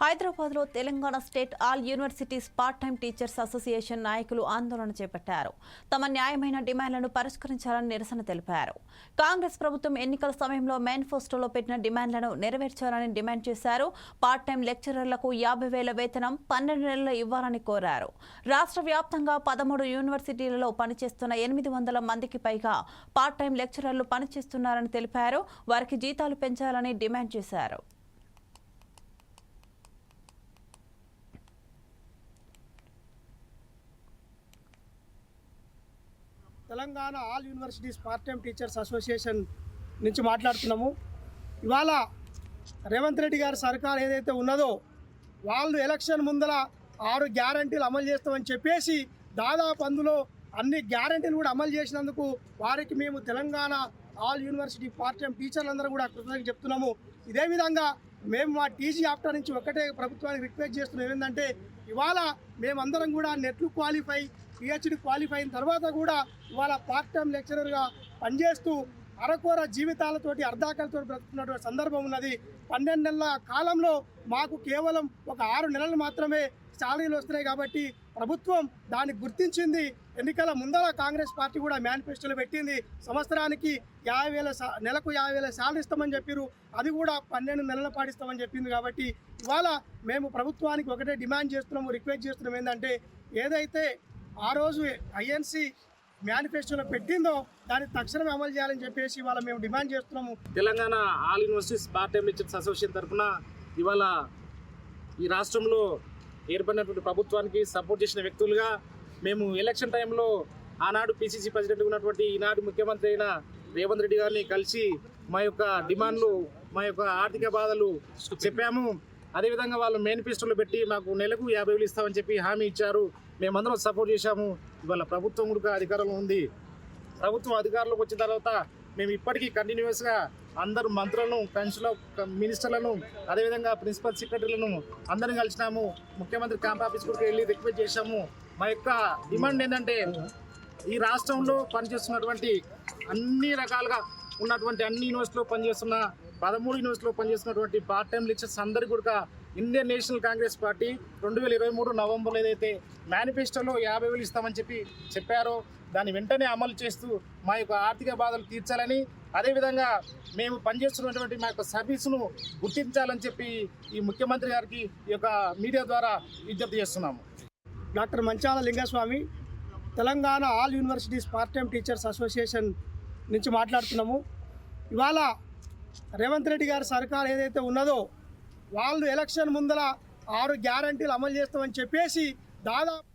హైదరాబాద్లో Telangana state all universities part time teachers association నాయకులు ఆందోళన చేపట్టారు. తమ న్యాయమైన డిమాండ్లను పరిష్కరించాలని నిరసన తెలిపారు. కాంగ్రెస్ ప్రభుత్వం ఎన్నికల సమయంలో మేనిఫెస్టోలో పెట్టిన డిమాండ్లను నెరవేర్చాలని డిమాండ్ చేశారు. పార్ట్ టైం లెక్చరర్లకు యాభై వేల వేతనం పన్నెండు నెలలు ఇవ్వాలని కోరారు. రాష్ట్ర వ్యాప్తంగా పదమూడు యూనివర్సిటీలలో పనిచేస్తున్న ఎనిమిది వందల మందికి పైగా పార్ట్ టైం లెక్చరర్లు పనిచేస్తున్నారని తెలిపారు. వారికి జీతాలు పెంచాలని డిమాండ్ చేశారు. Telangana all universities part time teachers association నుంచి మాట్లాడుతున్నాము. ఇవాళ రేవంత్ రెడ్డి గారి సర్కార్ ఏదైతే ఉన్నదో వాళ్ళు ఎలక్షన్ ముందర ఆరు గ్యారంటీలు అమలు చేస్తామని చెప్పేసి దాదాపు అందులో అన్ని గ్యారంటీలు కూడా అమలు చేసినందుకు వారికి మేము Telangana all university part time టీచర్లందరూ కూడా కృతజ్ఞత చెప్తున్నాము. ఇదే విధంగా మేము మా టీజీ ఆఫ్టర్ నుంచి ఒకటే ప్రభుత్వానికి రిక్వెస్ట్ చేస్తున్నాం. ఏంటంటే ఇవాళ మేమందరం కూడా నెట్లు క్వాలిఫై పిహెచ్డి క్వాలిఫై అయిన తర్వాత కూడా ఇవాళ పార్ట్ టైం లెక్చరర్గా పనిచేస్తూ అరకోర జీవితాలతోటి అర్ధాకలతో బ్రతుకున్నటువంటి సందర్భం ఉన్నది. పన్నెండు నెలల కాలంలో మాకు కేవలం ఒక ఆరు నెలలు మాత్రమే శాలరీలు వస్తున్నాయి కాబట్టి ప్రభుత్వం దాన్ని గుర్తించింది. ఎన్నికల ముందర కాంగ్రెస్ పార్టీ కూడా మేనిఫెస్టోలో పెట్టింది. సంవత్సరానికి యాభై వేల నెలకు యాభై వేల శాలరీ ఇస్తామని చెప్పారు అది కూడా పన్నెండు నెలల పాటిస్తామని చెప్పింది కాబట్టి ఇవాళ మేము ప్రభుత్వానికి ఒకటే డిమాండ్ చేస్తున్నాము రిక్వెస్ట్ చేస్తున్నాం ఏంటంటే ఏదైతే ఆ రోజు ఐఎన్సి మేనిఫెస్టోలో పెట్టిందో దాన్ని తక్షణమే అమలు చేయాలని చెప్పేసి ఇవాళ మేము డిమాండ్ చేస్తున్నాము. Telangana all universities part time lecturers association తరఫున ఇవాళ ఈ రాష్ట్రంలో ఏర్పడినటువంటి ప్రభుత్వానికి సపోర్ట్ చేసిన వ్యక్తులుగా మేము ఎలక్షన్ టైంలో ఆనాడు పిసిసి ప్రెసిడెంట్ ఉన్నటువంటి ఈనాడు ముఖ్యమంత్రి అయిన రేవంత్ రెడ్డి గారిని కలిసి మా యొక్క డిమాండ్లు మా యొక్క ఆర్థిక బాధలు చెప్పాము. అదేవిధంగా వాళ్ళు మేనిఫెస్టోలు పెట్టి మాకు నెలకు యాభై వేలు ఇస్తామని చెప్పి హామీ ఇచ్చారు. మేమందరం సపోర్ట్ చేశాము. ఇవాళ ప్రభుత్వం కూడా అధికారంలో ఉంది. ప్రభుత్వం అధికారంలోకి వచ్చిన తర్వాత మేము ఇప్పటికీ కంటిన్యూస్గా అందరు మంత్రులను కౌన్సిల్ మినిస్టర్లను అదేవిధంగా ప్రిన్సిపల్ సెక్రటరీలను అందరిని కలిసినాము. ముఖ్యమంత్రి క్యాంప్ ఆఫీస్ కూడా వెళ్ళి రిక్వెస్ట్ చేశాము. మా యొక్క డిమాండ్ ఏంటంటే ఈ రాష్ట్రంలో పనిచేస్తున్నటువంటి అన్ని రకాలుగా ఉన్నటువంటి అన్ని యూనివర్సిటీలో పనిచేస్తున్న పదమూడు యూనివర్సిటీలో పనిచేసినటువంటి పార్ట్ టైం లెక్చర్స్ అందరికీ కూడా ఇండియన్ నేషనల్ కాంగ్రెస్ పార్టీ రెండు వేల ఇరవై మూడు నవంబర్లో ఏదైతే మేనిఫెస్టోలో యాభై వేలు ఇస్తామని చెప్పి చెప్పారో దాన్ని వెంటనే అమలు చేస్తూ మా యొక్క ఆర్థిక బాధలు తీర్చాలని అదేవిధంగా మేము పనిచేస్తున్నటువంటి మా యొక్క సర్వీసును గుర్తించాలని చెప్పి ఈ ముఖ్యమంత్రి గారికి ఈ యొక్క మీడియా ద్వారా విజ్ఞప్తి చేస్తున్నాము. Doctor Manchala Lingaswamy Telangana all universities part time teachers association నుంచి మాట్లాడుతున్నాము. ఇవాళ రేవంత్ రెడ్డి గారి సర్కార్ ఏదైతే ఉన్నదో వాళ్ళు ఎలక్షన్ ముందర ఆరు గ్యారంటీలు అమలు చేస్తామని చెప్పేసి దాదాపు